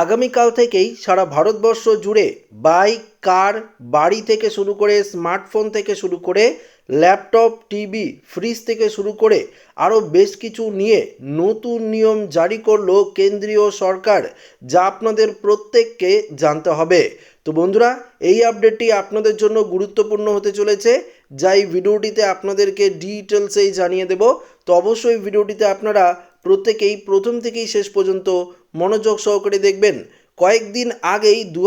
আগামীকাল থেকেই সারা ভারতবর্ষ জুড়ে বাইক কার, বাড়ি থেকে শুরু করে স্মার্টফোন থেকে শুরু করে ল্যাপটপ, টিভি, ফ্রিজ থেকে শুরু করে আরও বেশ কিছু নিয়ে নতুন নিয়ম জারি করল কেন্দ্রীয় সরকার, যা আপনাদের প্রত্যেককে জানতে হবে। তো বন্ধুরা, এই আপডেটটি আপনাদের জন্য গুরুত্বপূর্ণ হতে চলেছে। যা এই ভিডিওটিতে আপনাদেরকে ডিটেলসেই জানিয়ে দেব। তো অবশ্যই ভিডিওটিতে আপনারা প্রত্যেকেই প্রথম থেকেই শেষ পর্যন্ত মনোযোগ সহকারে দেখবেন। কয়েকদিন আগেই দু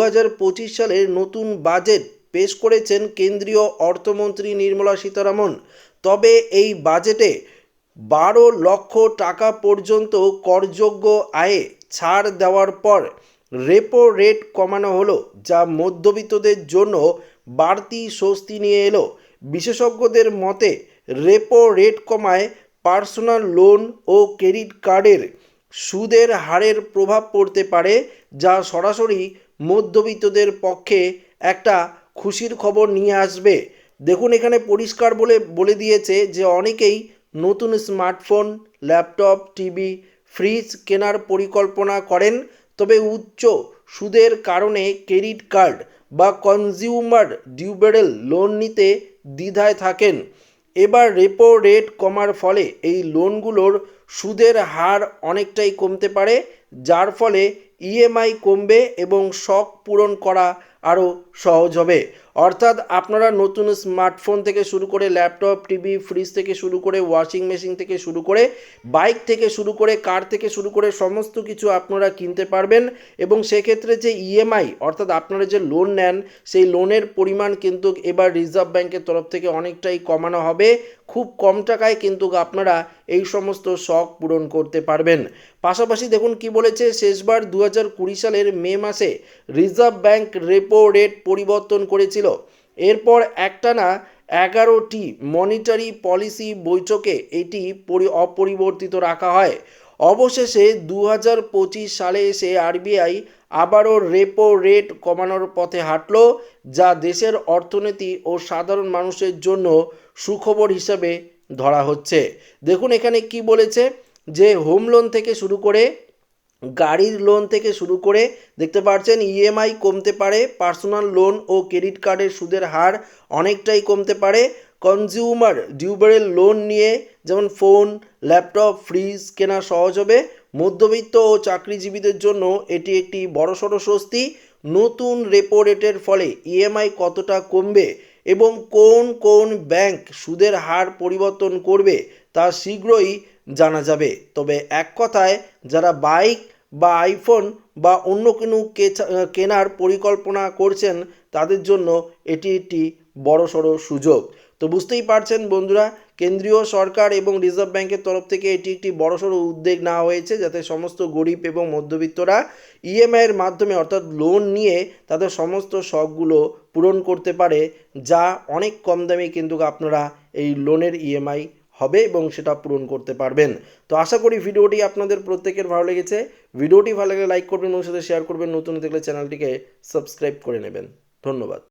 সালের নতুন বাজেট পেশ করেছেন কেন্দ্রীয় অর্থমন্ত্রী নির্মলা সীতারামন। তবে এই বাজেটে বারো লক্ষ টাকা পর্যন্ত করযোগ্য আয়ে ছাড় দেওয়ার পর রেপো রেট কমানো হলো, যা মধ্যবিত্তদের জন্য বাড়তি স্বস্তি নিয়ে এলো। বিশেষজ্ঞদের মতে রেপো রেট কমায় পার্সোনাল লোন ও ক্রেডিট কার্ডের সুদের হারের প্রভাব পড়তে পারে, যা সরাসরি মধ্যবিত্তদের পক্ষে একটা খুশির খবর নিয়ে আসবে। দেখুন, এখানে পরিষ্কার বলে বলে দিয়েছে যে অনেকেই নতুন স্মার্টফোন, ল্যাপটপ, টিভি, ফ্রিজ কেনার পরিকল্পনা করেন, তবে উচ্চ সুদের কারণে ক্রেডিট কার্ড বা কনজিউমার ডিউবেরেল লোন নিতে দ্বিধায় থাকেন। এবার রেপো রেট কমার ফলে এই লোনগুলোর সুদের হার অনেকটাই কমতে পারে যার ফলে ইএমআই কমবে এবং শখ পূরণ করা আরও সহজ হবে। অর্থাৎ আপনারা নতুন স্মার্টফোন থেকে শুরু করে ল্যাপটপ টিভি ফ্রিজ থেকে শুরু করে ওয়াশিং মেশিন থেকে শুরু করে বাইক থেকে শুরু করে কার থেকে শুরু করে সমস্ত কিছু আপনারা কিনতে পারবেন এবং সেক্ষেত্রে যে ইএমআই অর্থাৎ আপনারা যে লোন নেন, সেই লোনের পরিমাণ কিন্তু এবার রিজার্ভ ব্যাংকের তরফ থেকে অনেকটাই কমানো হবে। খুব কম টাকায় কিন্তু আপনারা এই সমস্ত শখ পূরণ করতে পারবেন। পাশাপাশি দেখুন কি বলেছে, শেষবার দু হাজার কুড়ি সালের মে মাসে রিজার্ভ ব্যাংক রেপো রেট পরিবর্তন করেছিল। এরপর একটানা এগারোটি মনিটারি পলিসি বৈঠকে এটি পরি, অপরিবর্তিত রাখা হয়। অবশেষে দু হাজার পঁচিশ সালে এসে আরবিআই আবারও রেপো রেট কমানোর পথে হাঁটল, যা দেশের অর্থনীতি ও সাধারণ মানুষের জন্য সুখবর হিসেবে ধরা হচ্ছে। দেখুন এখানে কি বলেছে, যে হোম লোন থেকে শুরু করে গাড়ির লোন থেকে শুরু করে, দেখতে পাচ্ছেন ইএমআই কমতে পারে পার্সোনাল লোন ও ক্রেডিট কার্ডের সুদের হার অনেকটাই কমতে পারে। কনজিউমার ডিউবারেল লোন নিয়ে যেমন ফোন ল্যাপটপ ফ্রিজ কেনা সহজ হবে। মধ্যবিত্ত ও চাকরিজীবীদের জন্য এটি একটি বড়সড় স্বস্তি। নতুন রেপো রেটের ফলে ইএমআই কতটা কমবে এবং কোন কোন ব্যাংক সুদের হার পরিবর্তন করবে তা শীঘ্রই জানা যাবে। তবে এক কথায়, যারা বাইক বা আইফোন বা অন্য কোনো কেনার পরিকল্পনা করছেন, তাদের জন্য এটি একটি বড়সড় সুযোগ। তো বুঝতেই পারছেন বন্ধুরা, কেন্দ্রীয় সরকার এবং রিজার্ভ ব্যাংকের তরফ থেকে এটি একটি বড়সড় উদ্যোগ নেওয়া হয়েছে যাতে সমস্ত গরিব এবং মধ্যবিত্তরা ইএমআইয়ের মাধ্যমে অর্থাৎ লোন নিয়ে তাদের সমস্ত শখগুলো পূরণ করতে পারে, যা অনেক কম দামে কিন্তু আপনারা এই লোনের ইএমআই হবে এবং সেটা পূরণ করতে পারবেন। তো আশা করি ভিডিওটি আপনাদের প্রত্যেকের ভালো লেগেছে। ভিডিওটি ভালো লাগলে লাইক করবেন ওর সাথে শেয়ার করবেন। নতুন দেখলে চ্যানেলটিকে সাবস্ক্রাইব করে নেবেন। ধন্যবাদ।